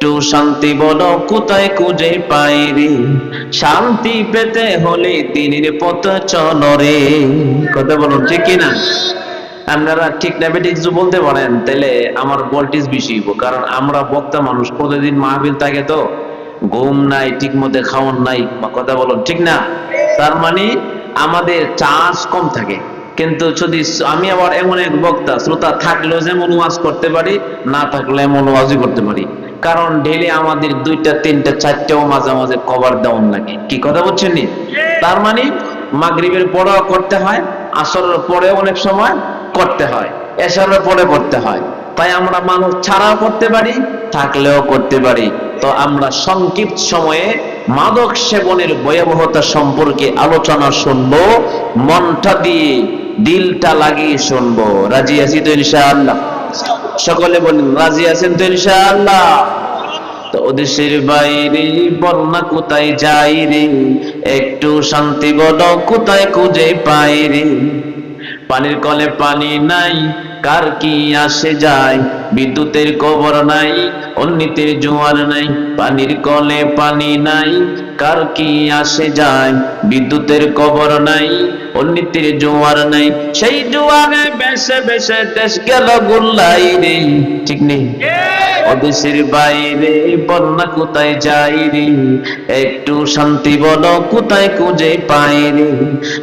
একটু শান্তি বলো, কোথায় খুঁজে পাই রে? শান্তি পেতে হলে দিনের পথ চলো রে। কথা বলুন, ঠিক কিনা? আপনারা ঠিক বেঠিক কিছু বলতে পারেন? তাহলে আমার ভোল্টেজ বেশি হইবো। কারণ আমরা বক্তা মানুষ, প্রতিদিন মাহফিল থাকে তো। ঘুম নাই ঠিক মতো খাওয়ান নাই, বা কথা বলুন, ঠিক না? তার মানে আমাদের চার্জ কম থাকে। কিন্তু যদি আমি আবার এমন এক বক্তা, শ্রোতা থাকলেও যেমন ওয়াজ করতে পারি, না থাকলে এমন ওয়াজই করতে পারি। কারণ ডেলি আমাদের দুইটা, তিনটা, চারটাও মাঝে মাঝে কভার দেওয়ান লাগে। কি কথা বলছেন নি? তার মানে মাগরিবের পরেও করতে হয়, আসরের পরেও অনেক সময় করতে হয় এসরের পরে করতে হয়। তাই আমরা মানুষ ছাড়াও করতে পারি, থাকলেও করতে পারি। তো আমরা সংক্ষিপ্ত সময়ে মাদক সেবনের ভয়াবহতা সম্পর্কে আলোচনা শুনব, মনটা দিয়ে দিলটা লাগিয়ে শুনব। রাজি আছি তো ইনশাআল্লাহ? সকলে বলেন, রাজি আছেন তো ইনশাআল্লাহ? তো ওদেশের বাইরে না কোথায় যাই রে? একটু শান্তি বলো, কোথায় খুঁজে পাই রে? পানির কলে পানি নাই, কার কি আসে যায়? বিদ্যুতের কবর নাই অন্যতের জোয়ার নাই, পানির কলে পানি নাই, কার কি আসে যায়? বিদ্যুতের কবর নাই অন্যতের জোয়ার নাই, সেই জোয়ারে বেসে বেসে দেশ গেল গোল্লাই রে। ঠিক নেই? ওদেশের বাইরে বন্যা কোথায় যাই রে? একটু শান্তি বল, কোথায় খুঁজে পাই রে?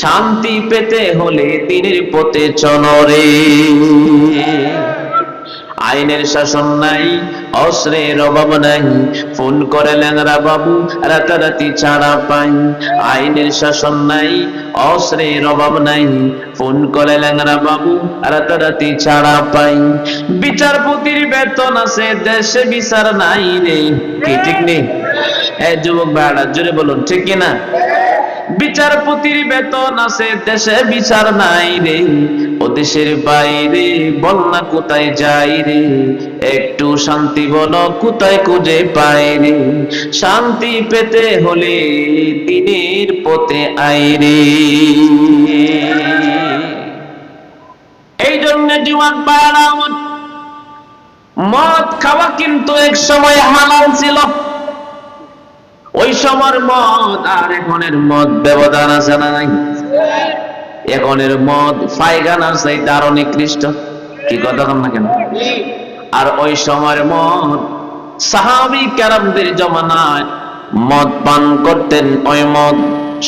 শান্তি পেতে হলে দিনের পথে চলো রে। আইনের শাসন নাই, অস্ত্রের অভাব নাই। ফোন করে ল্যাংরা বাবু, রাতারাতি ছাড়া পাই। আইনের শাসন নাই, অস্ত্রের অভাব নাই। ফোন করে ল্যাংরা বাবু, রাতারাতি ছাড়া পাই। বিচারপতির বেতন আছে, দেশে বিচার নাই রে। কি ঠিক নেই এ যুবক ভাইরা জোরে বলুন, ঠিক কিনা? বিচারপতির বেতন আছে, দেশে বিচার নাই রে। ও দেশের বাইরে, বল না কোথায় যাই রে। একটু শান্তি বলো, কোথায় খুঁজে পাই রে। শান্তি পেতে হলে দিনের পথে আই রে। এই জন্য জীবন পাড়া মদ খাওয়া কিন্তু এক সময় হালাল ছিল। ওই সময়ের মদ, আর এখনের মদ ব্যবধান আছে না নাই? এখনের মদ ফাইগানার চাইতে আরও নিকৃষ্ট। কি কথা না কেন? আর ওই সময়ের মদ, সাহাবি ক্যারামদের জমানায় মদ পান করতেন। ওই মদ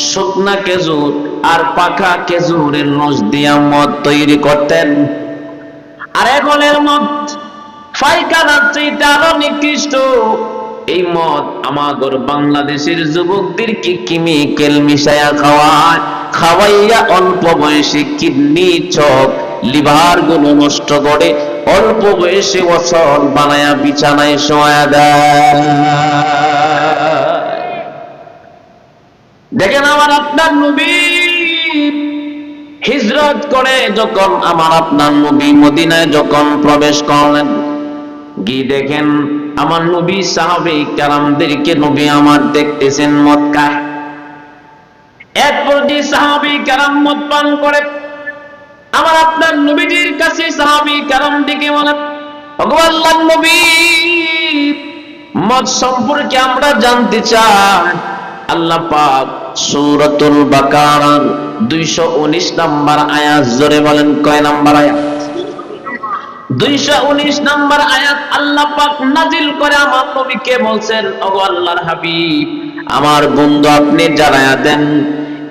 শুকনা খেজুর আর পাকা খেজুরের রস দিয়া মদ তৈরি করতেন। আর এখনের মদ ফাইকানার চাইতে আরও নিকৃষ্ট। এই মদ আমাদের বাংলাদেশের যুবকদের কি কেমিক্যাল মিশায়া খাওয়ায়। খাওয়াইয়া অল্প বয়সে কিডনি, চোখ লিভারগুলো নষ্ট করে অল্প বয়সে অচল বানায়া বিছানায় শোয়া দেয় দেখেন আমার আপনার নবী। হিজরত করে যখন আমার আপনার নবী মদিনায় যখন প্রবেশ করলেন, গিয়ে দেখেন আমার নবী সাহাবে কালামদেরকে নবী আমার দেখতেছেন মদ এরপর যে সাহাবি মদ পান করে। আমার আপনার নবীজির কাছে সাহাবি বলে ভগবান নবী সম্পর্কে আমরা জানতে চাই। আল্লাহ পাক সূরাতুল বাকারার 219 নাম্বার আয়াত জোরে বলেন, কয় নাম্বার আয়াত? দুইশো উনিশ নম্বর আয়াত আল্লাহ পাক নাজিল করে আমার নবীকে বলছেন, ওগো আল্লাহর হাবিব, আমার বন্ধু আপনি জানায়া দেন,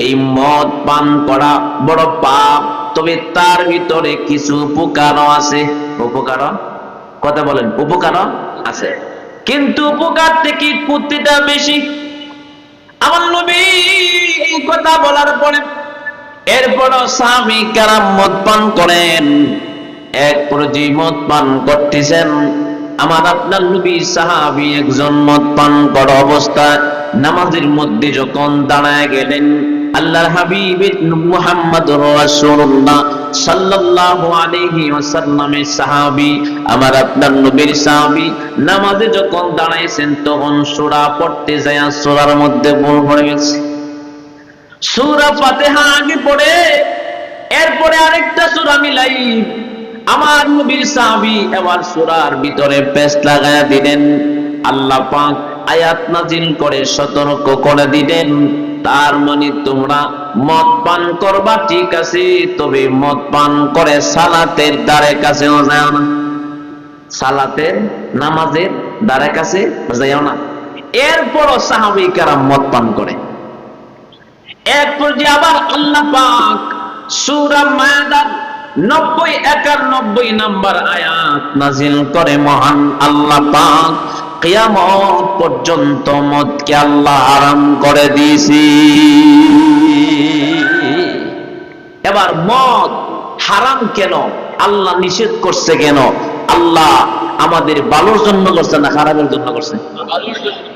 এই মদ, পান করা বড় পাপ, তবে তার ভিতরে কিছু উপকারও আছে। উপকার কথা বলেন উপকার আছে। কিন্তু উপকার থেকে কুত্তিটা বেশি। আমার নবী এই কথা বলার পরে এরপরও স্বামী কারাম মদ পান করেন। এক পর্যায়ে মদ পান করতেছেন। আমার আপনার নবী সাহাবি একজন মদ পান করা অবস্থায় নামাজের মধ্যে যখন দাঁড়ায় গেলেন, আল্লাহর মুহাম্মদ রাসূলুল্লাহ সাল্লাল্লাহু আলাইহি ওয়াসাল্লামের আমার আপনার নবীর নামাজে যখন দাঁড়াইছেন তখন সূরা পড়তে যায় সূরার মধ্যে ভুল পড়ে গেছে। সূরা ফাতিহা আগে পড়ে, এরপরে আরেকটা সূরা মিলাই আমার নবীর সাহাবী এবার সূরার ভিতরে পেস্ট লাগায়া দিলেন। আল্লাহ পাক আয়াত নাজিল করে সতর্ক করে দিলেন। তার মানে তোমরা মদ পান করবা, ঠিক আছে, তবে মদ পান করে সালাতের দ্বারে কাছেও যায় না। সালাতের নামাজের দ্বারে কাছে যাইও না। এরপরও সাহাবিকারা মদ পান করে। এরপর যে আবার আল্লাহ পাক সূরা মায়াদার নব্বই একানব্বই নাম্বার আয়াত নাজিল করে মহান আল্লাহ পাক। কিয়ামত পর্যন্ত মদকে আল্লাহ আরাম করে দিয়েছি। এবার মদ হারাম কেন? আল্লাহ নিষেধ করছে কেন? আল্লাহ আমাদের ভালোর জন্য করছে না খারাপের জন্য করছে?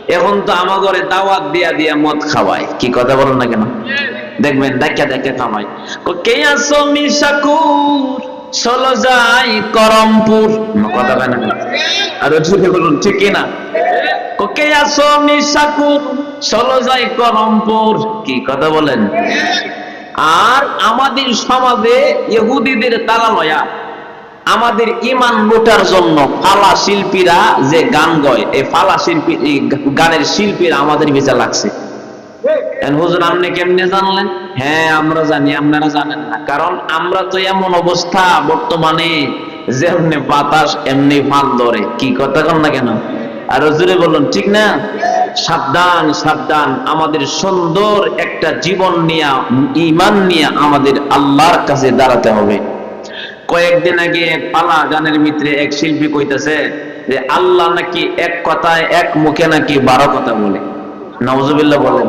এখন তো আমার ঘরে দাওয়াত দিয়া দিয়া মদ খাওয়ায়। কি কথা বলেন না কেন? দেখবেন, দেখা দেখা খাওয়াই কে আসো মিশাকুর? চলো যাই করমপুর। কথা কয় না আর জুড়ে বলুন, ঠিক কিনা? কে আসো মিশাকুর? চলো যাই করমপুর। কি কথা বলেন? আর আমাদের সমাজে ইহুদিদের তালা লয়া আমাদের ইমান লুটার জন্য ফালা শিল্পীরা যে গান গয়, এই ফালা শিল্পী গানের শিল্পীরা আমাদের বেঁচে লাগছে। হুজুর, আপনি কেমনে জানলেন? হ্যাঁ আমরা জানি, আপনারা জানেন না। কারণ আমরা তো এমন অবস্থা বর্তমানে বাতাস, এমনি ধরে। কি কথা না কেন? আর হুজুরে বলুন, ঠিক না? সাবধান সাবধান। আমাদের সুন্দর একটা জীবন নিয়ে, ইমান নিয়ে আমাদের আল্লাহর কাছে দাঁড়াতে হবে। কয়েকদিন আগে এক পালা গানের মিত্রে এক শিল্পী কইতাছে যে, আল্লাহ নাকি এক কথায় এক মুখে নাকি বারো কথা বলে। নওজুবিল্লাহ বলেন।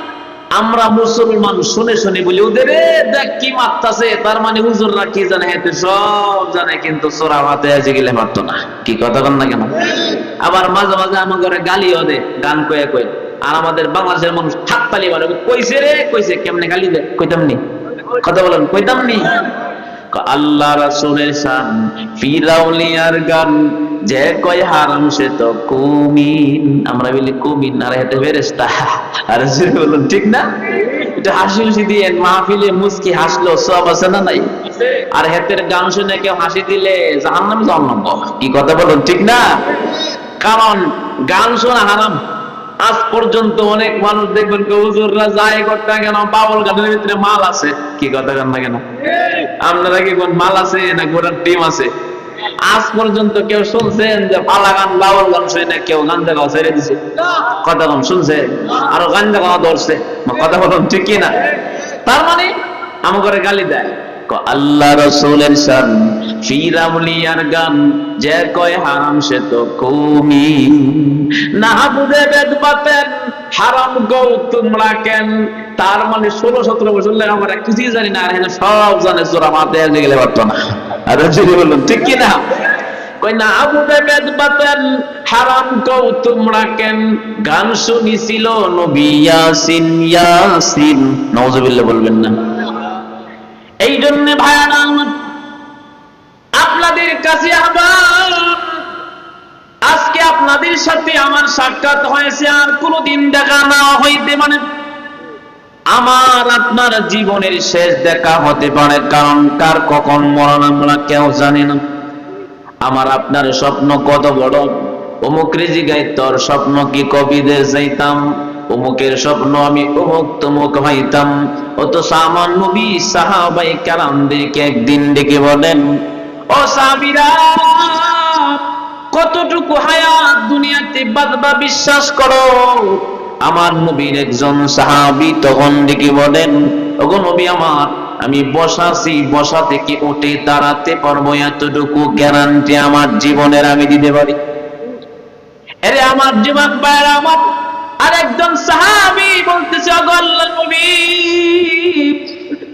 আমরা মুসলমান শুনে শুনে বলি, ওদের দেখ কি মারতাছে? তার মানে হুজুররা কি জানে? হেতে সব জানে, কিন্তু সোরা হাতে আছে গেলে মারতো না। কি কথা বল না কেন? আবার মাঝে মাঝে আমার ঘরে গালিও দে, গান কয়ে কয়ে। আর আমাদের বাংলাদেশের মানুষ হাত মারে, কইছে রে, কইছে, কেমনে গালি দে? কইতাম নি? কথা বলেন, কইতাম নি? আল্লাহ রাসূলের শান ফিরাউলিয়ার গান যে কয় হারাম সে তো কুমিন। আমরা বলি কুমিন, আর হেতে ফেরেশতা। আর বলুন, ঠিক না? হাসি খুশি দিয়ে মাহফিলে মুস্কি হাসলো, সব আছে না নাই? আর হেতের গান শুনে কেউ হাসি দিলে, জাহান্নাম কি কথা বলুন, ঠিক না? কারণ গান শোনা হারাম। আজ পর্যন্ত অনেক মানুষ দেখবেন হুজুররা যায় করতে কেন বাউল গানের ভিতরে মাল আছে। কি কথা কেন না কেন? আপনারা কি কোন মাল আছে না গোটার টিম আছে? আজ পর্যন্ত কেউ শুনছেন যে পালা গান বাউল গান শুনে কেউ গান দেখা ছেড়ে দিছে। কথা কম শুনছে? আরও গান দেখা ধরছে। কথা বলুন, ঠিক না তার মানে আমাকে গালি দেয়। আল্লাহ রসুলের সান ফিরাউলিয়ার গান, যে কয় হারাম সে তো কমি। না বুঝে বেদ পাতেন হারাম গৌ তোমরা কেন? তার মানে ষোলো, সতেরো বছর লাগে আমরা কিছুই জানি না, আর সব জানে চোরা মাতে গেলে পারতো না। আর বলুন, ঠিক কি না? কই না বেদ পাতেন হারাম তোমরা কেন? গান শুনিছিল নবী ইয়াসিন ইয়াসিন। নওয়াজুবিল্লাহ বলবেন না। এই জন্য ভাইয়ারা আপনাদের কাছে আবার আজকে আপনাদের সাথে আমার সাক্ষাৎ হয়েছে, আর কোনোদিন দেখা না হইতে মানে আমার আপনার জীবনের শেষ দেখা হতে পারে, কারণ কার কখন মরণ আমরা কেউ জানি না। আমার আপনার স্বপ্ন কত বড়। অমুক রেজিগাই তোর স্বপ্ন কি কবিদের যাইতাম? অমুকের স্বপ্ন আমি অমুক তমুক হইতাম অত সামান নবী সাহাবাই কারামদেরকে একদিন ডেকে বলেন, ও সাহাবীরা কতটুকু হায়াত দুনিয়াতে বাদবা বিশ্বাস করো? আমার নবীর একজন সাহাবী তখন ডেকে বলেন, ওগো নবী আমার, আমি বসাছি, বসা থেকে উঠে দাঁড়াতে পারব এতটুকু গ্যারান্টি আমার জীবনের আমি দিতে পারি। আরে আমার জীবন বাইরে আমার, আরেকজন সাহাবী বলতেছে আল্লাহর নবী,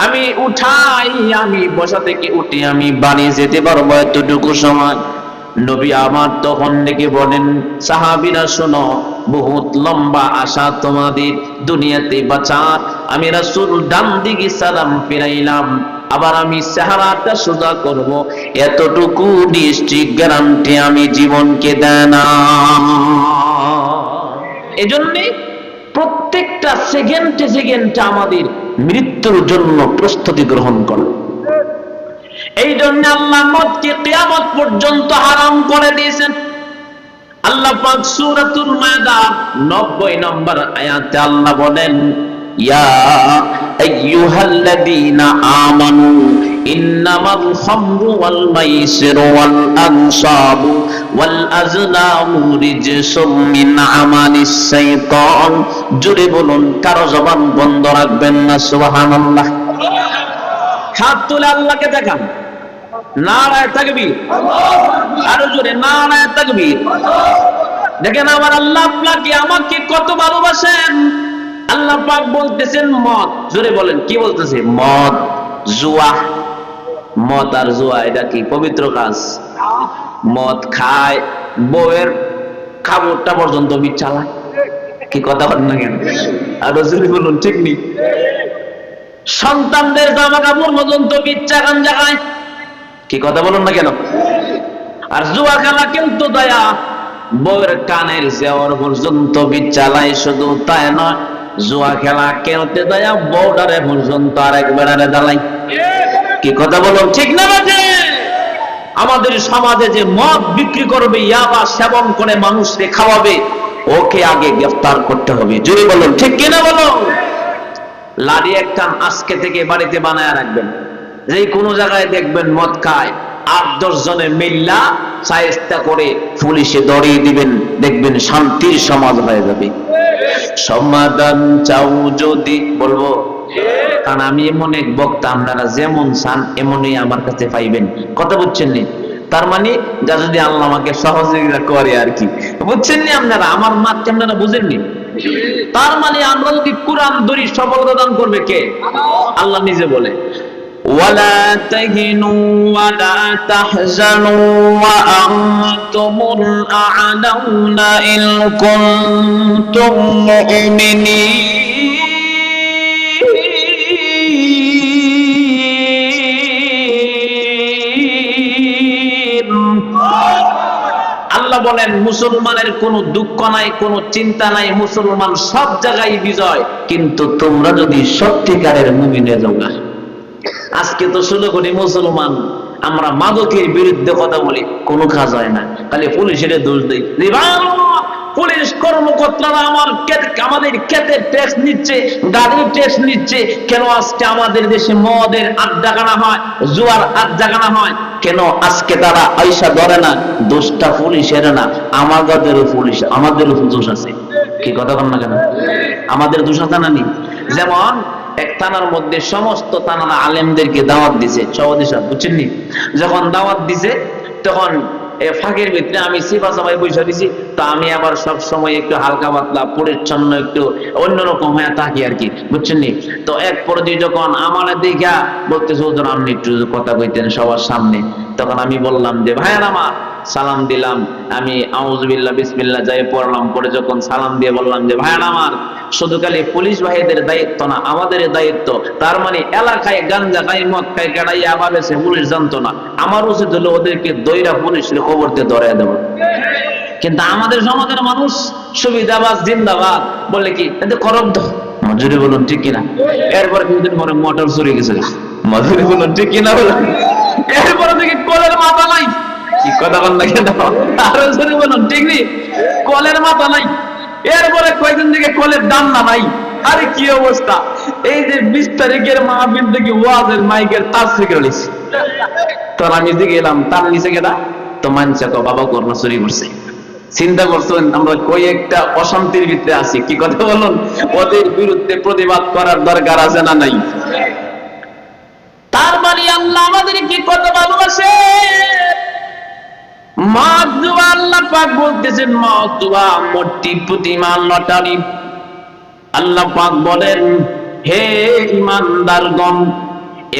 আমি উঠাই, আমি বসা থেকে উঠে আমি বাড়ি যেতে পারব এতটুকু সময়। নবী আমার তখন ডেকে বলেন, সাহাবিরা শোনো, বহুত লম্বা আশা তোমাদের দুনিয়াতে বাঁচার। আমি রাসূল ডান দিকে সালাম ফিরাইলাম, আবার আমি চেহারাটা সোজা করব। এতটুকু ডিস্ট্রিক্ট গ্যারান্টি আমি জীবনকে দেয় না। এজন্যে প্রত্যেকটা সেকেন্ডে সেকেন্ডে আমাদের মৃত্যুর জন্য প্রস্তুতি গ্রহণ করে। এই জন্য আল্লাহ মদকে কিয়ামত পর্যন্ত হারাম করে দিয়েছেন। আল্লাহ পাক সূরাতুল মায়দা 90 নম্বর আয়াতে আল্লাহ বলেন, ইয়া আইয়ুহাল্লাযীনা আমানু ইন্নামাল খামরু ওয়াল ওয়াল ওয়াল রিজসুম মিন আমালিস শাইতান। বলুন, কারও জবান বন্ধ রাখবেন না, সুবহানাল্লাহ। হাত তুলে আল্লাহকে দেখান। জোরে দেখেন আমার আল্লাহ আপনাকে, আমাকে কত ভালোবাসেন। আল্লাহ পাক বলতেছেন মদ। জোরে বলেন, কি বলতেছে? মদ, জুয়া। মদ আর জুয়া, এটা কি পবিত্র কাজ? মদ খায়, বউয়ের খাবারটা পর্যন্ত চালায়। কি কথা বলেন না কেন? আরও জোরে বলুন, ঠিক নেই। সন্তানদের জামা কাপড় পর্যন্ত বিচ্ছা গান জাগায়। কি কথা বলুন না কেন? আর জুয়া খেলা কিন্তু দয়া, বউয়ের কানের জেওয়ার পর্যন্ত বিচ্ছালাই শুধু তাই নয়, জুয়া খেলা কেনতে দয়া বউডারে পর্যন্ত আরেক বেড়ারে দালাই কি কথা বলুন, ঠিক না বাজে? আমাদের সমাজে যে মদ বিক্রি করবে, ইয়াবা সেবন করে মানুষকে খাওয়াবে, ওকে আগে গ্রেফতার করতে হবে। জোরে বলুন, ঠিক কিনা বলুন? লাড়ি একটা আজকে থেকে বাড়িতে বানায় রাখবেন। যে কোনো জায়গায় দেখবেন মদ খায়। আট, দশ জনে মিল্লা সাহেস্তা করে পুলিশে দড়িয়ে দিবেন, দেখবেন শান্তির সমাজ হয়ে যাবে। সমাধান চাও যদি, বলব, কারণ আমি এমন এক বক্তা, আপনারা যেমন চান, এমনই আমার কাছে পাইবেন। কথা বুঝছেন নি? তার মানে যা যদি আল্লাহ আমাকে সহযোগিতা করে আর কি। বুঝছেন নি আপনারা? আমার মাতকে আপনারা বুঝেননি তার মানে আমরা যদি কোরআন ধরি সফলতা দান করবে কে? আল্লাহ নিজে বলে। ولا تهنوا ولا تحزنوا وأنتم الأعلون إن كنتم مؤمنين আল্লাহ বলেন মুসলমানের কোনো দুঃখ নাই কোনো চিন্তা নাই মুসলমান সব জায়গায় বিজয় কিন্তু তোমরা যদি সত্যিকারের মুমিনে যোগা আজকে তো ষোলো কোটি মুসলমান, আমরা মাদকের বিরুদ্ধে কথা বলি, কোনো কাজ হয় না। খালি পুলিশের দোষ দিই। পুলিশ কর্মকর্তারা আমার আমাদের ক্ষেতের ট্যাক্স নিচ্ছে, গাড়ির ট্যাক্স নিচ্ছে। কেন আজকে আমাদের দেশে মদের আড্ডা গানা হয়, জুয়ার আড্ডা গানা হয়? কেন আজকে তারা আইসা ধরে না, দোষটা পুলিশের না, আমাদেরও পুলিশ, আমাদেরও দোষ আছে। কি কথা বল না কেন? আমাদের দোষ আছে না নি? যেমন এক থানার মধ্যে সমস্ত থানার আলেমদেরকে দাওয়াত দিছে। সভাপতি সাহেব বুঝছেননি? যখন দাওয়াত দিছে, তখন ফাঁকের ভিতরে আমি সিফা সবাই বসে দিছি তো আমি আবার সব সময় একটু হালকা পাতলা, পরিচ্ছন্ন একটু অন্যরকম হয়ে থাকি আর কি, বুঝছেন নি? তো এক পর্যায়ে যখন আমার দেখা বলতেছে ওজন আপনি একটু কথা কইতেন সবার সামনে। তখন আমি বললাম যে, ভাইয়ার আমার সালাম দিলাম। আমি আউজবিল্লাহ বিসমিল্লাহ যাই পড়লাম, পরে যখন সালাম দিয়ে বললাম যে, ভাইয়ার আমার শুধু খালি পুলিশ ভাইদের দায়িত্ব না, আমাদের দায়িত্ব। তার মানে এলাকায় গাঞ্জা খাই মদ খাই কেড়াই আবার পুলিশ জানতো না। আমার উচিত হলো ওদেরকে দৈরা পুলিশের খবর দিয়ে ধরে দেবো কিন্তু আমাদের সমাজের মানুষ সুবিধাবাদ জিন্দাবাদ বলে কি? এতে করব মজুরি বলুন ঠিক কিনা? এরপরে কিছুদিন পরে মোটর চুরি গেছে। মজুরি বলুন ঠিক কিনা বলুন? এরপরে দেখি কলের মাথা নাই। কি কথা বল আরও বলুন, ঠিক নেই কলের মাথা নাই। এরপরে কয়েকদিন থেকে কলের দাম না নাই। আরে কি অবস্থা? এই যে বিশ তারিখের মাহফিল থেকে ওয়াজের মাইকের তার থেকে রয়েছে আমি দিকে এলাম, তার নিচে গেলা, তো মানছে তো বাবা করোনা চুরি করছে। চিন্তা করছেন, আমরা কই একটা অশান্তির ভিতরে আছি? কি কথা বলুন? ওদের বিরুদ্ধে প্রতিবাদ করার দরকার আছে না নাই? তার মানে আল্লাহ আমাদের কি কত ভালোবাসে?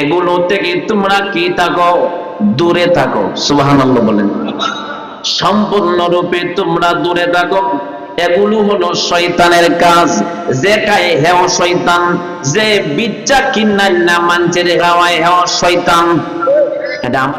এগুলো থেকে তোমরা কি থাকো? দূরে থাকো। সুবহানাল্লাহ বলেন। সম্পূর্ণরূপে তোমরা দূরে থাকো। এগুলো হলো শয়তানের কাজ। যে কায় হেও শয়তান, যে বিচ্চা কিন্নার না মানছে রে হাওয়ায় হেও শয়তান। এটা